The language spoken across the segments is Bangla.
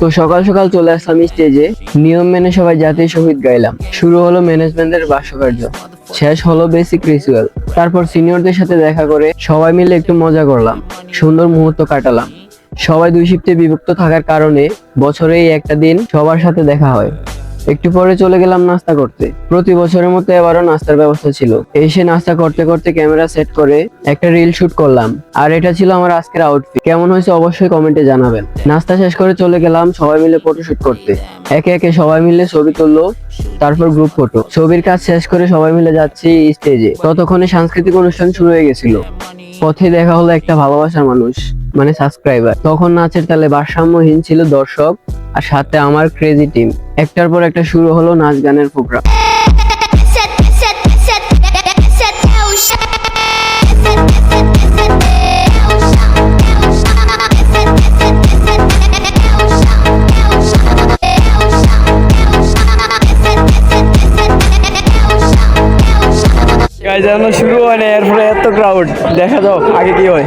তো সকাল সকাল চলে আসলাম স্টেজে নিয়ম মেনে সবাই জাতীয় সংগীত গাইলাম। শুরু হলো ম্যানেজমেন্টের ভাষ্যকার্য শেষ হলো বেসিক রিচুয়াল তারপর সিনিয়রদের সাথে দেখা করে সবাই মিলে একটু মজা করলাম। সুন্দর মুহূর্ত কাটালাম। সবাই দুই শিফটে বিভক্ত থাকার কারণে বছরে একটা দিন সবার সাথে দেখা হয়। একটু পরে চলে গেলাম নাস্তা করতে। প্রতি বছরের মতো এবারও নাস্তার ব্যবস্থা ছিল। এসে নাস্তা করতে করতে ক্যামেরা সেট করে একটা রিল শুট করলাম। আর এটা ছিল আমার আজকের আউটফিট কেমন হয়েছে অবশ্যই কমেন্টে জানাবেন। নাস্তা শেষ করে চলে গেলাম সবাই মিলে ফটো শুট করতে। একে একে সবাই মিলে ছবি তুললো, তারপর গ্রুপ ফটো ছবির কাজ শেষ করে সবাই মিলে যাচ্ছি স্টেজে ততক্ষণে সাংস্কৃতিক অনুষ্ঠান শুরু হয়ে গেছিল। পথে দেখা হলো একটা ভালোবাসার মানুষ মানে সাবস্ক্রাইবার তখন নাচের তালে ভারসাম্যহীন ছিল দর্শক। আর সাথে আমার ক্রেজি টিম একটার পর একটা শুরু হলো নাচ গানের প্রোগ্রাম যেন শুরু হয় এরপরে এত ক্রাউড দেখা যাও আগে কি হয়।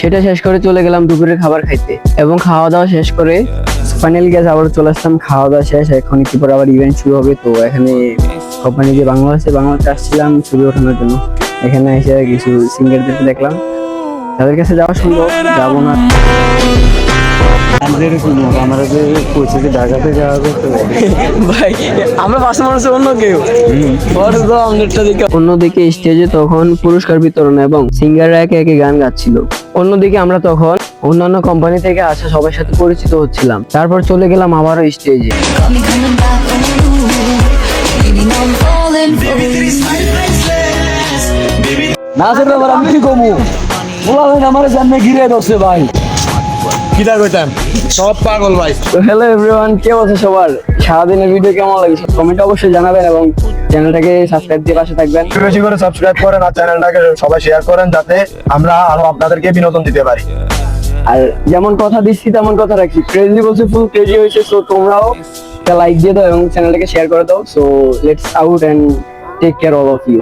সেটা শেষ করে চলে গেলাম দুপুরের খাবার খাইতে। এবং খাওয়া দাওয়া শেষ করে ফাইনাল গ্যাস আবার চলে আসলাম খাওয়া দাওয়া শেষ, এখন একটু পরে আবার ইভেন্ট শুরু হবে। তো এখানে কোম্পানি যে বাংলা আছে, বাংলাতে আসছিলাম ছবি ওঠানোর জন্য। এখানে এসে কিছু সিঙ্গারদেরকে দেখলাম। তাদের কাছে যাওয়া সম্ভব, যাব না। অন্যদিকে স্টেজে তখন পুরস্কার বিতরণ এবং সিঙ্গাররা একে একে গান গাচ্ছিল। অন্যদিকে আমরা তখন অন্যান্য কোম্পানি থেকে আসা সবার সাথে পরিচিত হচ্ছিলাম। তারপর চলে গেলাম আবারও স্টেজে. নাচের ব্যাপার আমি কি কমু? বলা হয় আমার সামনে ঘিরে দছে ভাই। কিটা কইতাম? সব পাগল ভাই। তো হ্যালো এভরিওয়ান কি অবস্থা সবার? সারাদিনের ভিডিও কেমন লাগে কমেন্ট অবশ্যই জানাবেন এবং চ্যানেলটাকে সাবস্ক্রাইব দিয়ে পাশে থাকবেন। বেশি বেশি করে সাবস্ক্রাইব করেন আর চ্যানেলটাকে সবাই শেয়ার করেন যাতে আমরা আরও আপনাদেরকে বিনোদন দিতে পারি। আর যেমন কথা দিচ্ছি তেমন কথা রাখছি। ক্রেজি বলছে ফুল ক্রেজি হয়েছে সো তোমরাও একটা লাইক দিয়ে দাও এবং চ্যানেলটাকে শেয়ার করে দাও। So let's out and take care all of you